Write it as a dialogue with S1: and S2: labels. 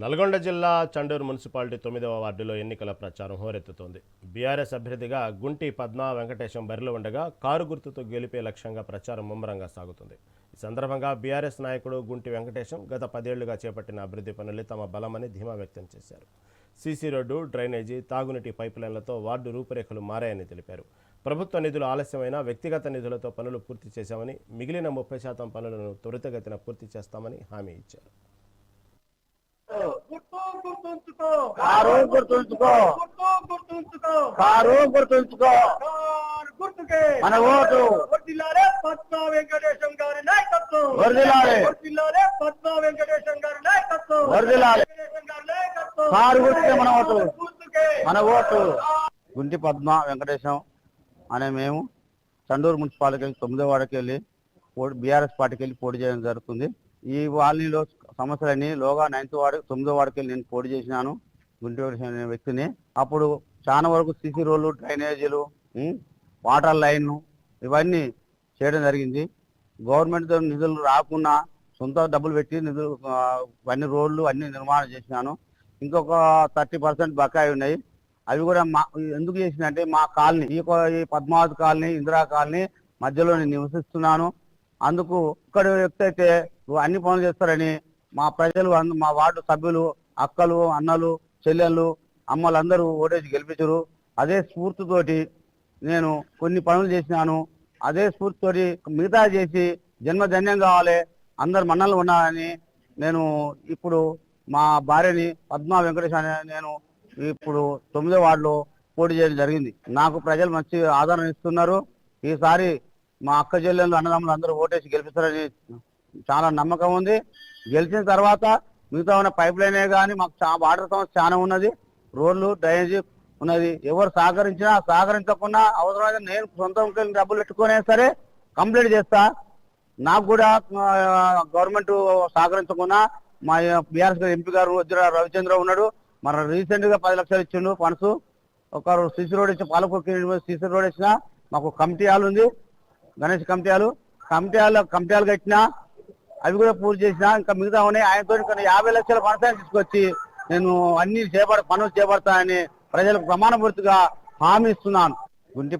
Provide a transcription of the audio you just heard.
S1: నల్గొండ జిల్లా చండూరు మున్సిపాలిటీ తొమ్మిదవ వార్డులో ఎన్నికల ప్రచారం హోరెత్తుతోంది. బీఆర్ఎస్ అభ్యర్థిగా గుంటి పద్మా వెంకటేశం బరిలో ఉండగా కారు గుర్తుతో గెలిపే లక్ష్యంగా ప్రచారం ముమ్మరంగా సాగుతుంది. ఈ సందర్భంగా బీఆర్ఎస్ నాయకుడు గుంటి వెంకటేశం గత పదేళ్ళుగా చేపట్టిన అభివృద్ధి పనులే తమ బలమని ధీమా వ్యక్తం చేశారు. సీసీ రోడ్డు డ్రైనేజీ తాగునీటి పైపులైన్లతో వార్డు రూపురేఖలు మారాయని తెలిపారు. ప్రభుత్వ నిధులు ఆలస్యమైన వ్యక్తిగత నిధులతో పనులు పూర్తి చేశామని మిగిలిన ముప్పై శాతం పనులను త్వరితగతిన పూర్తి చేస్తామని హామీ ఇచ్చారు.
S2: గుర్తుంచుకో.
S3: కారు గుర్తుంచుకో.
S2: గుర్తు గుర్తుంచుకో.
S3: కారు గుర్తుంచుకో.
S2: గుర్తుకే.
S3: మన ఓటు.
S2: వర్దిల్లాలే పద్మా వెంకటేశం గారి నాయకత్వం.
S3: వర్ధిల్లాలే.
S2: వర్దిల్లాలే పద్మా వెంకటేశం గారి నాయకత్వం.
S3: వర్ధిల్లాలే.
S2: వెంకటేశం గారి నాయకత్వం.
S3: కారు గుర్తుకే మన ఓటు. మన ఓటు. గుంటి పద్మ వెంకటేశం అనే మేము చండూరు మున్సిపాలిటీకి తొమ్మిదో వాడికి వెళ్ళి బీఆర్ఎస్ పార్టీకి వెళ్ళి పోటీ చేయడం జరుగుతుంది. ఈ వాలనీలో సమస్యలన్నీ లోగా నైన్త్ వార్డు తొమ్మిదో వార్డుకి వెళ్ళి నేను పోటీ చేసినాను గుంటూరు అనే వ్యక్తిని. అప్పుడు చాలా వరకు సిసి రోడ్లు డ్రైనేజీలు వాటర్ లైన్ ఇవన్నీ చేయడం జరిగింది. గవర్నమెంట్ నిధులు రాకుండా సొంత డబ్బులు పెట్టి నిధులు అన్ని రోడ్లు అన్ని నిర్మాణం చేసినాను. ఇంకొక థర్టీ పర్సెంట్ బకాయి ఉన్నాయి. అవి కూడా మా ఎందుకు చేసినంటే మా కాలనీ ఈ పద్మావతి కాలనీ ఇందిరా కాలనీ మధ్యలో నేను నివసిస్తున్నాను. అందుకు ఇక్కడ వ్యక్తి అయితే అన్ని పనులు చేస్తారని మా ప్రజలు మా వార్డు సభ్యులు అక్కలు అన్నలు చెల్లెళ్ళు అమ్మలందరూ ఓటేసి గెలిపించరు. అదే స్ఫూర్తితోటి నేను కొన్ని పనులు చేసినాను. అదే స్ఫూర్తితోటి మిగతా చేసి జన్మధన్యం కావాలి అందరు మన్నలు ఉన్నారని నేను ఇప్పుడు మా భార్యని పద్మా వెంకటేష్ అనే నేను ఇప్పుడు తొమ్మిదో వార్డులో పోటీ చేయడం జరిగింది. నాకు ప్రజలు మంచి ఆదరణ ఇస్తున్నారు. ఈసారి మా అక్క చెల్లెళ్ళు అన్నదమ్ములు అందరూ ఓటేసి గెలిపిస్తారని చాలా నమ్మకం ఉంది. గెలిచిన తర్వాత మిగతా ఉన్న పైప్ లైనే కానీ మాకు చా వాటర్ సమస్య చాలా ఉన్నది. రోడ్లు డ్రైనేజీ ఉన్నది. ఎవరు సహకరించినా సహకరించకుండా అవసరమైతే నేను సొంతం డబ్బులు పెట్టుకునే సరే కంప్లీట్ చేస్తా. నాకు కూడా గవర్నమెంట్ సహకరించకుండా మా బీఆర్ఎస్ ఎంపీ గారు వజ్ర రవిచంద్ర ఉన్నాడు. మన రీసెంట్గా పది లక్షలు ఇచ్చిండు ఫండ్స్ ఒకరు సిసి రోడ్ ఇచ్చిన పాలకొక్కి సిసి రోడ్ ఇచ్చిన మాకు కమిటీ హాల్ ఉంది. గణేష్ కమిటీలు హాల్ కమిటీలు కట్టినా కట్టిన అవి కూడా పూర్తి చేసిన ఇంకా మిగతా ఉన్నాయి. ఆయనతో కొన్ని యాభై లక్షల ఫండ్స్ తీసుకొచ్చి నేను అన్ని చేపడ పనులు చేపడతానని ప్రజలకు ప్రమాణపూర్తిగా హామీ ఇస్తున్నాను. గుంటి